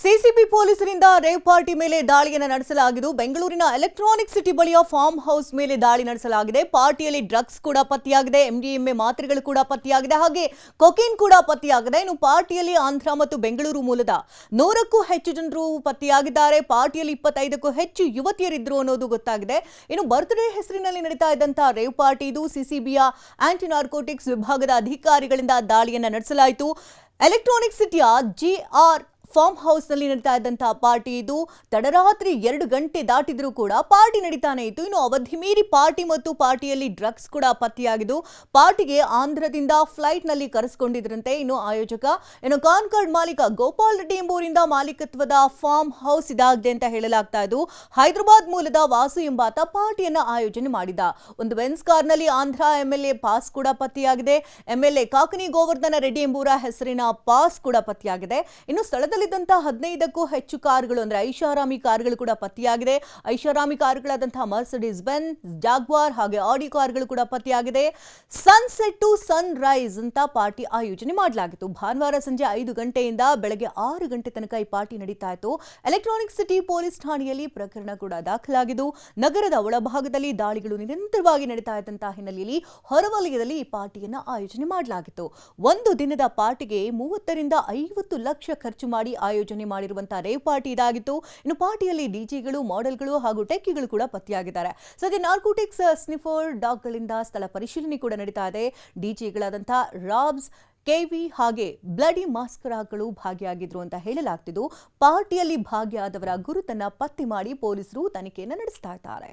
CCB ಪೊಲೀಸರಿಂದ rave party ಮೇಲೆ ದಾಳಿಯನ್ನು ನಡೆಸಲಾಗಿದ್ದು, ಬೆಂಗಳೂರಿನ ಎಲೆಕ್ಟ್ರಾನಿಕ್ ಸಿಟಿ ಬಳಿಯ ಫಾರ್ಮ್ ಹೌಸ್ ಮೇಲೆ ದಾಳಿ ನಡೆಸಲಾಗಿದೆ. ಪಾರ್ಟಿಯಲ್ಲಿ ಡ್ರಗ್ಸ್ ಕೂಡ ಪತ್ತೆಯಾಗಿದೆ ಎಂಡಿಎಂಎ ಮಾತ್ರೆಗಳು ಕೂಡ ಪತ್ತೆಯಾಗಿದೆ, ಹಾಗೆ ಕೊಕೇನ್ ಕೂಡ ಪತ್ತೆಯಾಗಿದೆ. ಇನ್ನು ಪಾರ್ಟಿಯಲ್ಲಿ ಆಂಧ್ರ ಮತ್ತು ಬೆಂಗಳೂರು ಮೂಲದ ನೂರಕ್ಕೂ ಹೆಚ್ಚು ಜನರು ಪತ್ತೆಯಾಗಿದ್ದಾರೆ. ಪಾರ್ಟಿಯಲ್ಲಿ ಇಪ್ಪತ್ತೈದಕ್ಕೂ ಹೆಚ್ಚು ಯುವತಿಯರಿದ್ದರು ಅನ್ನೋದು ಗೊತ್ತಾಗಿದೆ. ಇನ್ನು ಬರ್ತ್ಡೇ ಹೆಸರಿನಲ್ಲಿ ನಡೀತಾ ಇದ್ದಂತಹ ರೇವ್ ಪಾರ್ಟಿ, ಇದು ಸಿಸಿಬಿಯ ಆಂಟಿ ನಾರ್ಕೋಟಿಕ್ಸ್ ವಿಭಾಗದ ಅಧಿಕಾರಿಗಳಿಂದ ದಾಳಿಯನ್ನು ನಡೆಸಲಾಯಿತು. ಎಲೆಕ್ಟ್ರಾನಿಕ್ ಸಿಟಿಯ ಜಿಆರ್ ಫಾರ್ಮ್ ಹೌಸ್ನಲ್ಲಿ ನಡೀತಾ ಇದ್ದಂತಹ ಪಾರ್ಟಿ ಇದು. ತಡರಾತ್ರಿ ಎರಡು ಗಂಟೆ ದಾಟಿದ್ರೂ ಕೂಡ ಪಾರ್ಟಿ ನಡೀತಾನೆ ಇತ್ತು. ಇನ್ನು ಅವಧಿ ಮೀರಿ ಪಾರ್ಟಿ ಮತ್ತು ಪಾರ್ಟಿಯಲ್ಲಿ ಡ್ರಗ್ಸ್ ಕೂಡ ಪತ್ತೆಯಾಗಿದ್ದು, ಪಾರ್ಟಿಗೆ ಆಂಧ್ರದಿಂದ ಫ್ಲೈಟ್ನಲ್ಲಿ ಕರೆಸಿಕೊಂಡಿದ್ರಂತೆ ಇನ್ನು ಆಯೋಜಕ. ಇನ್ನು ಕಾನ್ಕಾರ್ಡ್ ಮಾಲೀಕ ಗೋಪಾಲ್ ರೆಡ್ಡಿ ಎಂಬುವರಿಂದ ಮಾಲೀಕತ್ವದ ಫಾರ್ಮ್ ಹೌಸ್ ಇದಾಗಿದೆ ಅಂತ ಹೇಳಲಾಗ್ತಾ ಇದ್ದು, ಹೈದರಾಬಾದ್ ಮೂಲದ ವಾಸು ಎಂಬಾತ ಪಾರ್ಟಿಯನ್ನು ಆಯೋಜನೆ ಮಾಡಿದ. ಒಂದು ಬೆನ್ಸ್ ಕಾರ್ನಲ್ಲಿ ಆಂಧ್ರ ಎಂಎಲ್ಎ ಪಾಸ್ ಕೂಡ ಪತ್ತೆಯಾಗಿದೆ. ಎಂಎಲ್ಎ ಕಾಕನಿ ಗೋವರ್ಧನ ರೆಡ್ಡಿ ಎಂಬುವರ ಹೆಸರಿನ ಪಾಸ್ ಕೂಡ ಪತ್ತೆಯಾಗಿದೆ. ಇನ್ನು ಸ್ಥಳದಲ್ಲಿದ್ದಂತಹ ಹದಿನೈದಕ್ಕೂ ಹೆಚ್ಚು ಕಾರುಗಳು ಅಂದ್ರೆ ಐಷಾರಾಮಿ ಕಾರುಗಳು ಕೂಡ ಪತ್ತೆಯಾಗಿದೆ. ಐಷಾರಾಮಿ ಕಾರುಗಳಾದಂತಹ ಮರ್ಸಿಡೀಸ್ ಬೆನ್ ಜಾಗ್ವಾರ್ ಹಾಗೆ ಆಡಿ ಕಾರುಗಳು ಕೂಡ ಪತ್ತೆಯಾಗಿದೆ. ಸನ್ಸೆಟ್ ಟು ಸನ್ ರೈಸ್ ಅಂತ ಪಾರ್ಟಿ ಆಯೋಜನೆ ಮಾಡಲಾಗಿತ್ತು. ಭಾನುವಾರ ಸಂಜೆ ಐದು ಗಂಟೆಯಿಂದ ಬೆಳಗ್ಗೆ ಆರು ಗಂಟೆ ತನಕ ಈ ಪಾರ್ಟಿ ನಡೀತಾ ಇತ್ತು. ಎಲೆಕ್ಟ್ರಾನಿಕ್ ಸಿಟಿ ಪೊಲೀಸ್ ಠಾಣೆಯಲ್ಲಿ ಪ್ರಕರಣ ಕೂಡ ದಾಖಲಾಗಿದ್ದು, ನಗರದ ಒಳಭಾಗದಲ್ಲಿ ದಾಳಿಗಳು ನಿರಂತರವಾಗಿ ನಡೀತಾ ಇದ್ದಂತಹ ಹಿನ್ನೆಲೆಯಲ್ಲಿ ಹೊರವಲಯದಲ್ಲಿ ಈ ಪಾರ್ಟಿಯನ್ನ ಆಯೋಜನೆ ಮಾಡಲಾಗಿತ್ತು. ಒಂದು ದಿನದ ಪಾರ್ಟಿಗೆ ಮೂವತ್ತರಿಂದ ಐವತ್ತು ಲಕ್ಷ ಖರ್ಚು ಮಾಡಿ ಆಯೋಜನೆ ಮಾಡಿರುವಂತಹ ರೇವ್ ಪಾರ್ಟಿ ಇದಾಗಿತ್ತು. ಇನ್ನು ಪಾರ್ಟಿಯಲ್ಲಿ ಡಿಜಿಗಳು ಮಾಡೆಲ್ಗಳು ಹಾಗೂ ಟೆಕ್ಕಿಗಳು ಕೂಡ ಪತ್ತೆಯಾಗಿದ್ದಾರೆ. ಸದ್ಯ ನಾರ್ಕೋಟಿಕ್ಸ್ ಸ್ನಿಫರ್ ಡಾಗ್ಗಳಿಂದ ಸ್ಥಳ ಪರಿಶೀಲನೆ ಕೂಡ ನಡೀತಾ ಇದೆ. ಡಿಜಿಗಳಾದಂತಹ ರಾಬ್ಸ್, ಕೆವಿ ಹಾಗೆ ಬ್ಲಡಿ ಮಾಸ್ಕರಾಗಳು ಭಾಗಿಯಾಗಿದ್ರು ಅಂತ ಹೇಳಲಾಗ್ತಿದ್ದು, ಪಾರ್ಟಿಯಲ್ಲಿ ಭಾಗಿಯಾದವರ ಗುರುತನ್ನ ಪತ್ತೆ ಮಾಡಿ ಪೊಲೀಸರು ತನಿಖೆಯನ್ನು ನಡೆಸ್ತಾ ಇದ್ದಾರೆ.